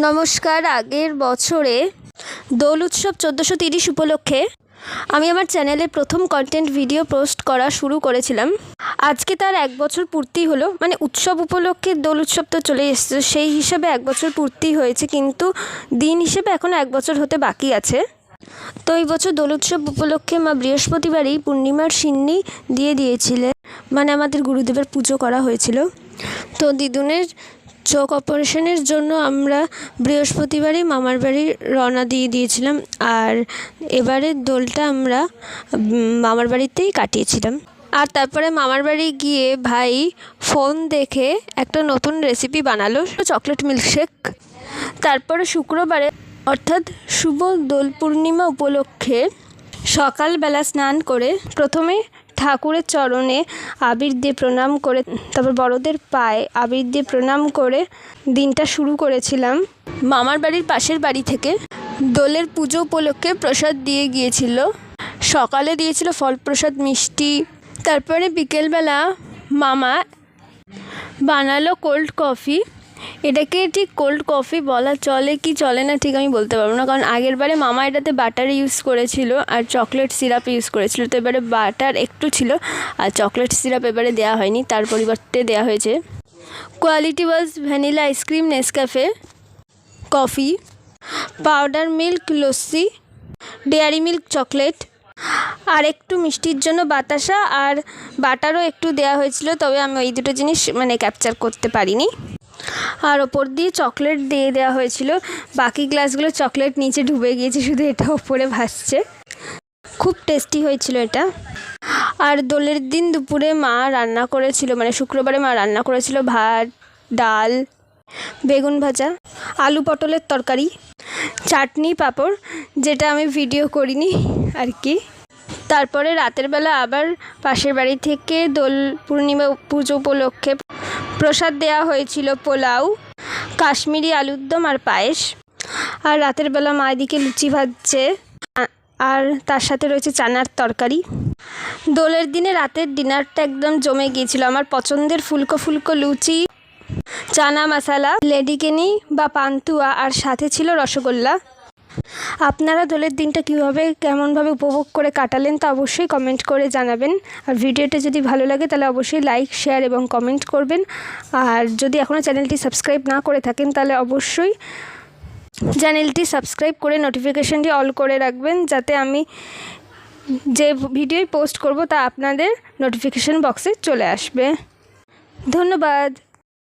নমস্কার, আগের বছরে দোল উৎসব চোদ্দোশো তিরিশ উপলক্ষে আমি আমার চ্যানেলে প্রথম কন্টেন্ট ভিডিও পোস্ট করা শুরু করেছিলাম। আজকে তার এক বছর পূর্তি হলো। মানে উৎসব উপলক্ষে দোল উৎসব তো চলে এসেছে, সেই হিসাবে এক বছর পূর্তি হয়েছে, কিন্তু দিন হিসেবে এখনও এক বছর হতে বাকি আছে। তো এই বছর দোল উৎসব উপলক্ষে মা বৃহস্পতিবারই পূর্ণিমার সিন্নি দিয়ে দিয়েছিলেন। মানে আমাদের গুরুদেবের পুজো করা হয়েছিল। তো দিদুনের চোখ অপারেশনের জন্য আমরা বৃহস্পতিবারই মামার বাড়ি রওনা দিয়ে দিয়েছিলাম আর এবারের দোলটা আমরা মামার বাড়িতেই কাটিয়েছিলাম। আর তারপরে মামার বাড়ি গিয়ে ভাই ফোন দেখে একটা নতুন রেসিপি বানালো চকলেট মিল্কশেক তারপরে শুক্রবারে, অর্থাৎ শুভ দোল পূর্ণিমা উপলক্ষে সকালবেলা স্নান করে প্রথমে ঠাকুরের চরণে আবির দিয়ে প্রণাম করে, তারপর বড়দের পায়ে আবির দিয়ে প্রণাম করে দিনটা শুরু করেছিলাম। মামার বাড়ির পাশের বাড়ি থেকে দোলের পুজো উপলক্ষে প্রসাদ দিয়ে গিয়েছিল। সকালে দিয়েছিল ফল প্রসাদ মিষ্টি। তারপরে বিকেলবেলা মামা বানালো কোল্ড কফি। এটাকে ঠিক কোল্ড কফি বলা চলে কি চলে না ঠিক আমি বলতে পারব না। কারণ আগের বারে মামা এটাতে বাটার ইউজ করেছিল আর চকলেট সিরাপ ইউজ করেছিল। তো এবারে বাটার একটু ছিল আর চকলেট সিরাপ এবারে দেওয়া হয়নি, তার পরিবর্তে দেওয়া হয়েছে Kwality Wall's vanilla ice cream Nescafe coffee powder milk lassi Dairy Milk chocolate আর একটু মিষ্টির জন্য বাতাসা আর বাটারও একটু দেওয়া হয়েছিল, তবে আমি ওই দুটো জিনিস মানে ক্যাপচার করতে পারিনি। আর ওপর দিয়ে চকলেট দিয়ে দেওয়া হয়েছিল। বাকি গ্লাসগুলো চকলেট নিচে ডুবে গিয়েছে, শুধু এটা ওপরে ভাসছে। খুব টেস্টি হয়েছিল এটা। আর দোলের দিন দুপুরে মা রান্না করেছিল মানে শুক্রবারে মা রান্না করেছিল ভাত, ডাল, বেগুন ভাজা, আলু পটলের তরকারি, চাটনি পাঁপড়, যেটা আমি ভিডিও করিনি আর কি। তারপরে রাতের বেলা আবার পাশের বাড়ি থেকে দোল পূর্ণিমা পুজো উপলক্ষে প্রসাদ দেওয়া হয়েছিল পোলাও, কাশ্মীরি আলুর দম আর পায়েস। আর রাতের বেলা মা এদিকে লুচি ভাজছে আর তার সাথে রয়েছে চানার তরকারি। দোলের দিনে রাতের ডিনারটা একদম জমে গিয়েছিল। আমার পছন্দের ফুলকো ফুলকো লুচি, চানা মশালা, লেডিকেনি বা পান্তুয়া, আর সাথে ছিল রসগোল্লা। আপনারা দোলের দিনটা কীভাবে, কেমনভাবে উপভোগ করে কাটালেন তা অবশ্যই কমেন্ট করে জানাবেন। আর ভিডিওটা যদি ভালো লাগে তাহলে অবশ্যই লাইক শেয়ার এবং কমেন্ট করবেন। আর যদি এখনও চ্যানেলটি সাবস্ক্রাইব না করে থাকেন তাহলে অবশ্যই চ্যানেলটি সাবস্ক্রাইব করে নোটিফিকেশানটি অল করে রাখবেন, যাতে আমি যে ভিডিওই পোস্ট করব তা আপনাদের নোটিফিকেশান বক্সে চলে আসবে। ধন্যবাদ।